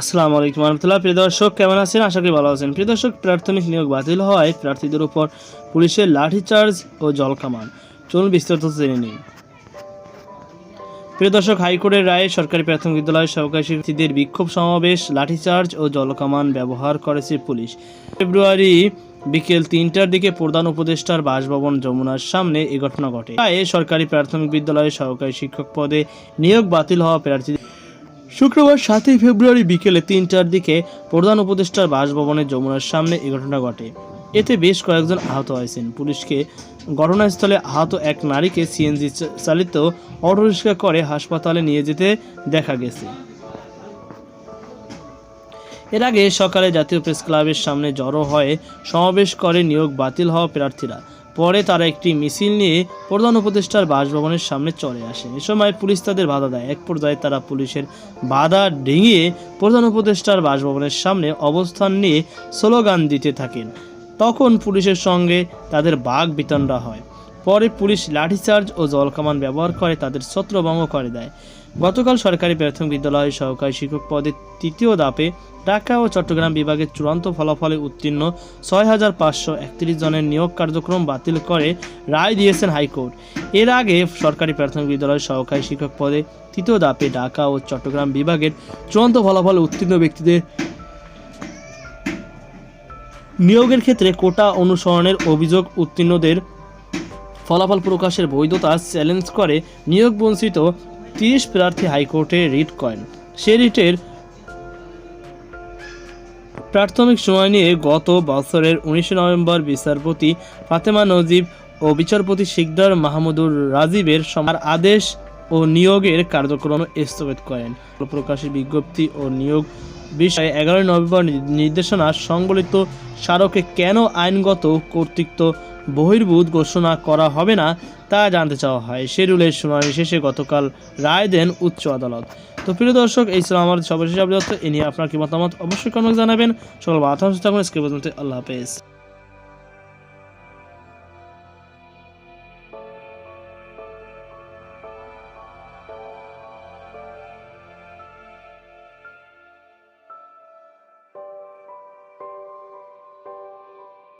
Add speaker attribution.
Speaker 1: আসসালামু আলাইকুম রহমতুল্লাহ। প্রিয় দর্শক, কেমন আছেন? আশা করি ভালো আছেন। প্রিয় দর্শক, প্রাথমিক নিয়োগ বাতিল হওয়ায় প্রার্থীদের উপর পুলিশের লাঠিচার্জ ও জলকামান চলুন বিস্তারিত জেনে নিন প্রিয় দর্শক, হাইকোর্টের রায়ে সরকারি প্রাথমিক বিদ্যালয়ের সহকারী শিক্ষার্থীদের বিক্ষোভ সমাবেশ লাঠিচার্জ ও জলকামান ব্যবহার করেছে পুলিশ। ফেব্রুয়ারি বিকেল তিনটার দিকে প্রধান উপদেষ্টার বাসভবন যমুনার সামনে এ ঘটনা ঘটে। রায়ে সরকারি প্রাথমিক বিদ্যালয়ের সহকারী শিক্ষক পদে নিয়োগ বাতিল হওয়া প্রার্থীদের শুক্রবার সাতই ফেব্রুয়ারি বিকেলে তিনটার দিকে প্রধান উপদেষ্টার বাসভবনের যমুনার সামনে এই ঘটনা ঘটে। এতে বেশ কয়েকজন আহত হয়েছেন। পুলিশকে ঘটনাস্থলে আহত এক নারীকে সিএনজি চালিত অটোরিক্সা করে হাসপাতালে নিয়ে যেতে দেখা গেছে। এর আগে সকালে জাতীয় প্রেস ক্লাবের সামনে জড়ো হয়ে সমাবেশ করে নিয়োগ বাতিল হওয়া প্রার্থীরা। পরে তারা একটি মিছিল নিয়ে প্রধান উপদেষ্টার বাসভবনের সামনে চলে আসে। এ সময় পুলিশ তাদের বাধা দেয়। এক পর্যায়ে তারা পুলিশের বাধা ডিঙিয়ে প্রধান উপদেষ্টার বাসভবনের সামনে অবস্থান নিয়ে স্লোগান দিতে থাকেন। তখন পুলিশের সঙ্গে তাদের বাঘ বিতণ্ডা হয়। পরে পুলিশ লাঠিচার্জ ও জলকামান ব্যবহার করে তাদের ছত্রভঙ্গ করে দেয়। গতকাল সরকারি প্রাথমিক বিদ্যালয়ের সহকারী শিক্ষক পদে তৃতীয় দাপে ঢাকা ও চট্টগ্রাম বিভাগের চূড়ান্ত ফলাফলে উত্তীর্ণ ছয় হাজার পাঁচশো একত্রিশ জনের নিয়োগ কার্যক্রম বাতিল করে রায় দিয়েছেন হাইকোর্ট। এর আগে সরকারি প্রাথমিক বিদ্যালয়ের সহকারী শিক্ষক পদে তৃতীয় দাপে ঢাকা ও চট্টগ্রাম বিভাগের চূড়ান্ত ফলাফলে উত্তীর্ণ ব্যক্তিদের নিয়োগের ক্ষেত্রে কোটা অনুসরণের অভিযোগ উত্তীর্ণদের ফলাফল প্রকাশের বৈধতা চ্যালেঞ্জ করে নিয়োগ বঞ্চিত তিরিশ প্রার্থী হাইকোর্টে রিট করেন। সে রিটের প্রাথমিক সময় নিয়ে গত বছরের উনিশে নভেম্বর বিচারপতি ফাতেমা নজিব ও বিচারপতি শিকদার মাহমুদুর রাজীবের সমার আদেশ ও নিয়োগের কার্যক্রম স্থগিত করেন। প্রকাশের বিজ্ঞপ্তি ও নিয়োগ বিষয়ে এগারোই নভেম্বর নির্দেশনা সংবলিত স্মারকে কেন আইনগত কর্তৃত্ব বহির্ভূত ঘোষণা করা হবে না তা জানতে চাওয়া হয়। শেরুলের শুনানি শেষে গতকাল রায় দেন উচ্চ আদালত। তো প্রিয় দর্শক, এই ছিল আমার সর্বশেষ আপনি এ নিয়ে আপনার কি মতামত অবশ্যই কমেন্ট জানাবেন। সকল আল্লাহ হাফেজ।